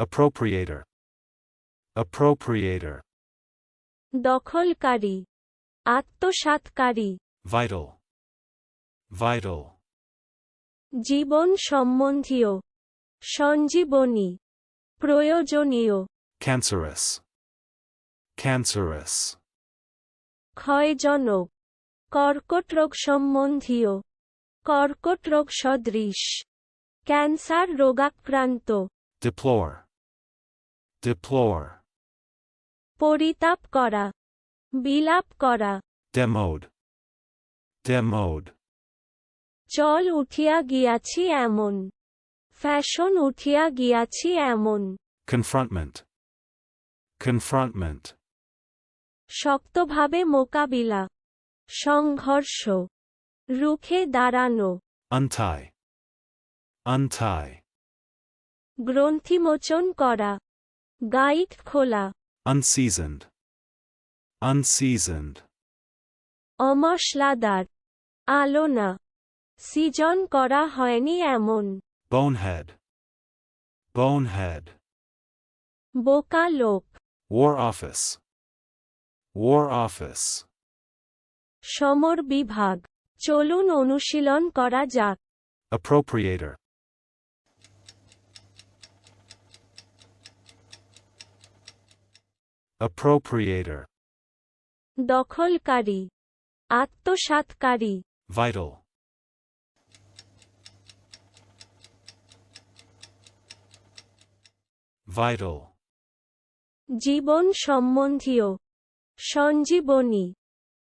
Appropriator. Appropriator. দখলকারী আত্মসাৎকারী Vital. Vital. জীবন সম্বন্ধীয় সঞ্জীবনী প্রয়োজনীয় Cancerous. Cancerous. ক্ষয়জনক কর্কট রোগ সম্বন্ধীয় কর্কট রোগ সদৃশ ক্যান্সার রোগাক্রান্ত Deplore. Deplore. পরিতাপ করা বিলাপ করা Demode. Demode. চল উঠিয়া গিয়াছি এমন ফ্যাশন উঠিয়া গিয়াছি এমন Confrontment. Confrontment. শক্তভাবে মোকাবিলা সংঘর্ষ রুখে দাঁড়ানো Untie. Untie. গ্রন্থিমোচন করা গাইড খোলা Unseasoned. Unseasoned. অমশলাদার আলোনা সৃজন করা হয়নি এমন Bonehead. Bonehead. বোকা লোক War Office. War Office. সমর বিভাগ চলুন অনুশীলন করা যাক Appropriator. Appropriator. দখলকারী আত্মসাৎকারী Vital. Vital. জীবন সম্বন্ধীয় সঞ্জীবনী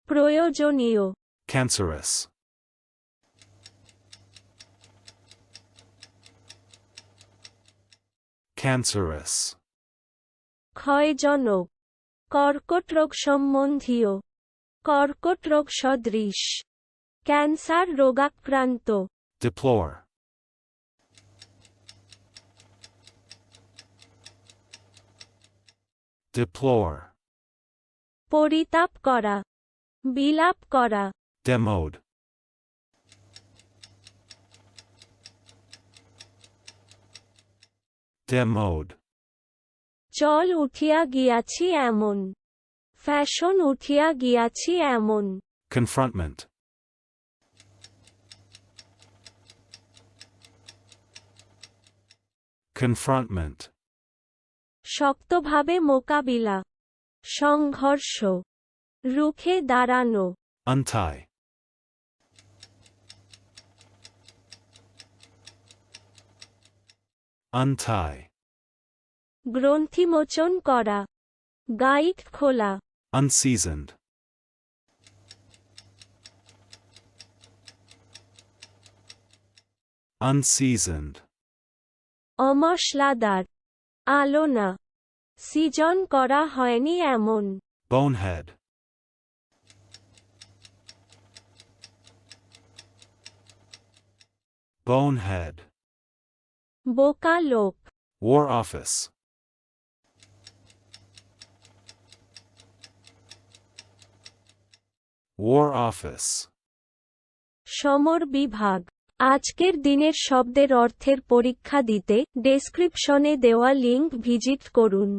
প্রয়োজনীয় Cancerous. Cancerous. ক্ষয়জনক কর্কট রোগ সম্বন্ধীয় কর্কট রোগ সদৃশ ক্যান্সার রোগাক্রান্ত Deplore. Deplore. পরিতাপ করা বিলাপ করা Demode. Demode. চল উঠিয়া গিয়াছি এমন ফ্যাশন উঠিয়া গিয়াছি এমন Confrontment. Confrontment. শক্তভাবে মোকাবিলা সংঘর্ষ রুখে দাঁড়ানো Untie. Untie. গ্রন্থিমোচন করা। গাইড খোলা। আনসিজন্ড আনসিজন্ড অমশলাদার আলো না সিজন করা হয়নি এমন। Bonehead Bonehead. বোকা লোক। War office War Office. সমর বিভাগ আজকের দিনের শব্দের অর্থের পরীক্ষা দিতে ডেসক্রিপশনে দেওয়া লিঙ্ক ভিজিট করুন